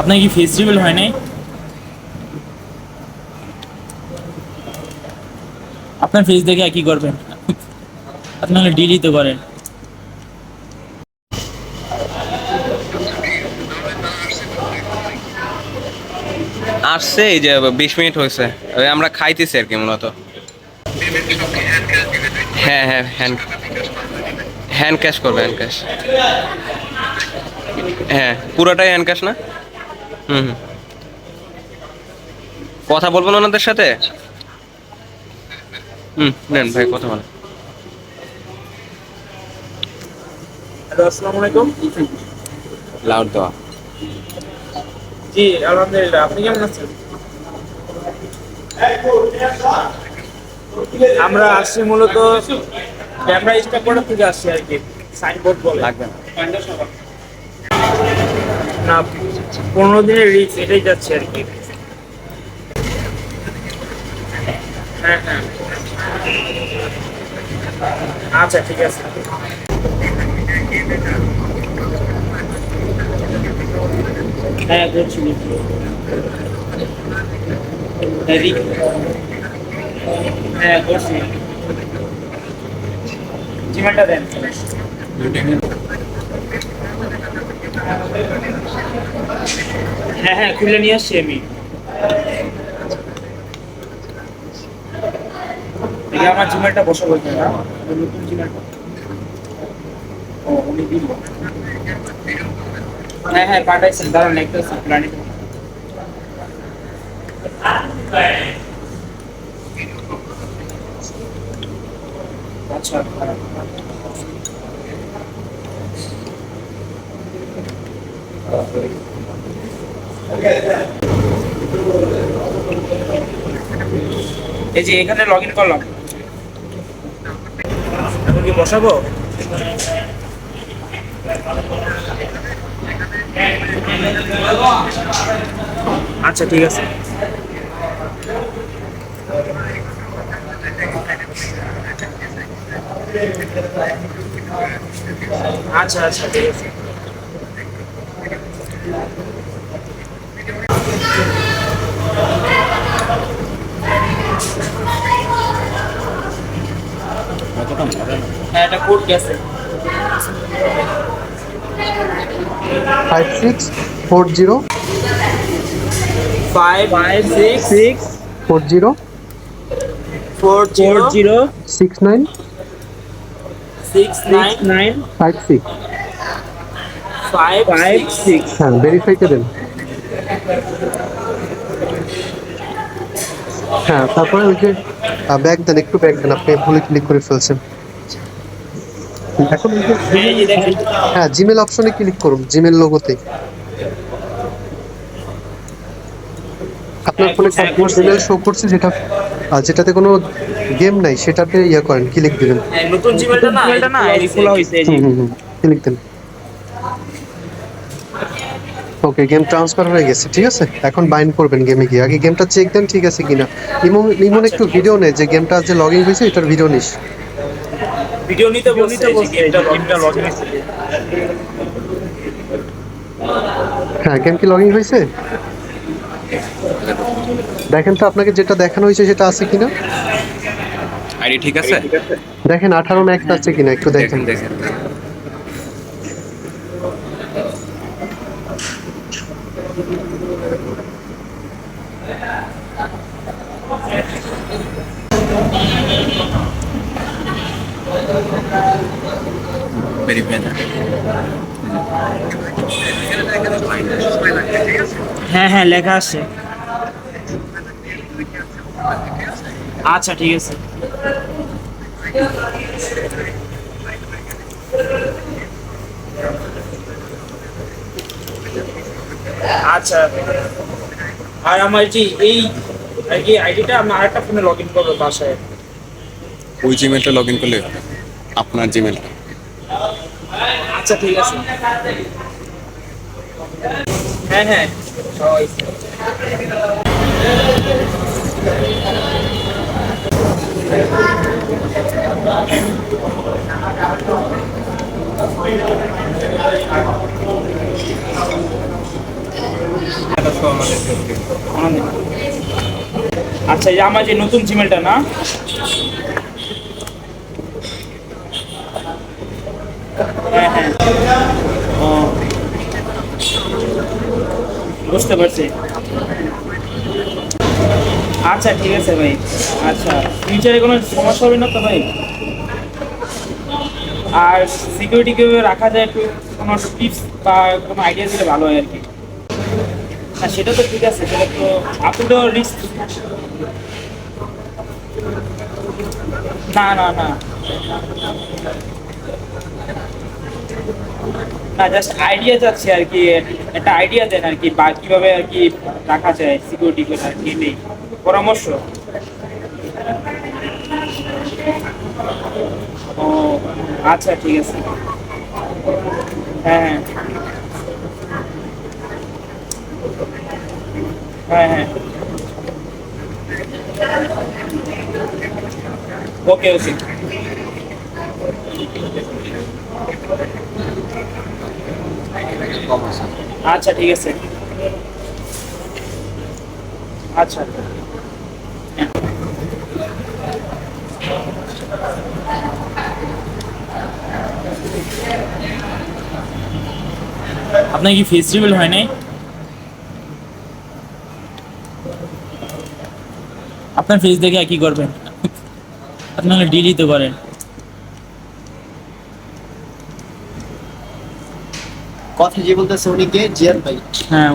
আপনার কি ফেস্টিভ্যাল হয় নাই? আপনার ফেস দেখে কি করবেন? আপনারা ডিলই তো করেন। আসছে, এই যে বিশ মিনিট হয়েছে। আমরা খাইতেছি আর কি মূলত। হ্যাঁ হ্যাঁ হ্যান্ড হ্যান্ড ক্যাশ করবে হ্যান্ড ক্যাশ হ্যাঁ পুরোটাই হ্যান্ড ক্যাশ না? হুম হুম। কথা বলবেন ওনাদের সাথে? হুম নেন ভাই কথা বলেন। হ্যালো আসসালামু আলাইকুম। লাউড দেওয়া। জি আলহামদুলিল্লাহ আপনি কেমন আছেন? আমরা আসছি মূলত ক্যামেরা স্টক করার থেকে আসছি আর কি সাইনবোর্ড বলে। লাগবে না। না পনেরো দিনের রিক্স এটাই যাচ্ছে আর কি। হ্যাঁ হ্যাঁ। আচ্ছা ঠিক আছে। হ্যাঁ করছি হ্যাঁ রিক হ্যাঁ করছি জিমেলটা দেন। হ্যাঁ হ্যাঁ খুলে নিয়ে আসছি আমি। আমার জিমেলটা বসাবো এখানে, না নতুন জিমেলটা ও হ্যাঁ হ্যাঁ পাঠাইছেন দাঁড়ান একটা প্ল্যানিং আচ্ছা এই যে এখানে লগ ইন করলাম। এখন কি বসাবো? আচ্ছা ঠিক আছে। আচ্ছা আচ্ছা ঠিক আছে। কোড গেছে। Five six four zero five five six six four zero four zero zero six nine six nine nine five six five five six হ্যাঁ ভেরিফাইতে দেন। হ্যাঁ তারপরে ওই যে ব্যাগ দেন একটু ব্যাগ দেন আপনি ভুলে ক্লিক করে ফেলছেন। এখন হ্যাঁ জিমেল অপশনে ক্লিক করুন জিমেল লোগোতে আপনার ফোনে হ্যাঁ, জিমেল শো করছে যেটা যেটাতে কোনো গেম নাই সেটাতে ইয়ে করেন ক্লিক দিবেন। নতুন জিমেলটা না জিমেলটা না খোলা হুম ক্লিক দেন। ওকে গেম ট্রান্সফার হয়ে গেছে ঠিক আছে? এখন বাইন্ড করবেন গেমে গিয়ে। আগে গেমটা চেক দেন ঠিক আছে কিনা। ইমন ইমন একটু ভিডিও নেয় যে গেমটা যে লগ ইন হয়েছে এটার ভিডিও নিস। ভিডিও নিতে বলছে এই যে গেমটা গেমটা লগ ইন হয়েছে হ্যাঁ গেম কি লগ ইন হয়েছে? দেখেন তো আপনাকে যেটা দেখানো হয়েছে সেটা আছে কিনা? আইডি ঠিক আছে? দেখেন আঠারো ম্যাক্স আছে কিনা একটু দেখেন। দেখেন দেখেন। হ্যাঁ হ্যাঁ লেখা আছে। আচ্ছা ঠিক আছে। আচ্ছা। আর আমার যে এই এই আইডিটা আমি আরেকটা ফোনে লগ ইন করব বাসায়। ওই জিমেলটা লগ ইন করলে আপনার জিমেলটা আচ্ছা ঠিক আছে। হ্যাঁ হ্যাঁ। আচ্ছা আমার যে নতুন জিমেলটা না হ্যাঁ হ্যাঁ ও বুঝতে পারছি। আচ্ছা ঠিক আছে ভাই। আচ্ছা ফিউচারে কোনো সমস্যা হবে না তো ভাই? আর সিকিউরিটি কীভাবে রাখা যায় একটু কোনো টিপস বা কোনো আইডিয়া দিলে ভালো হয় আর কি? না সেটা তো ঠিক আছে, সেটা তো আপনি তো রিস্ক না না না। না জাস্ট আইডিয়া চাচ্ছি আর কি, একটা আইডিয়া দেন আর কি, বা কীভাবে আর কি রাখা যায় সিকিউরিটি আর কি নেই। পরামর্শ? ও আচ্ছা ঠিক আছে। হ্যাঁ হ্যাঁ। হ্যাঁ হ্যাঁ। ওকে ওকে আচ্ছা ঠিক আছে। আচ্ছা। আপনার কি ফেস্টিভ্যাল হয় নাই? আপনার ফেস দেখে কি করবেন? আপনারা ডিলিট করেন। কথা যে বলতেছে উনি কে? জিয়ান ভাই। হ্যাঁ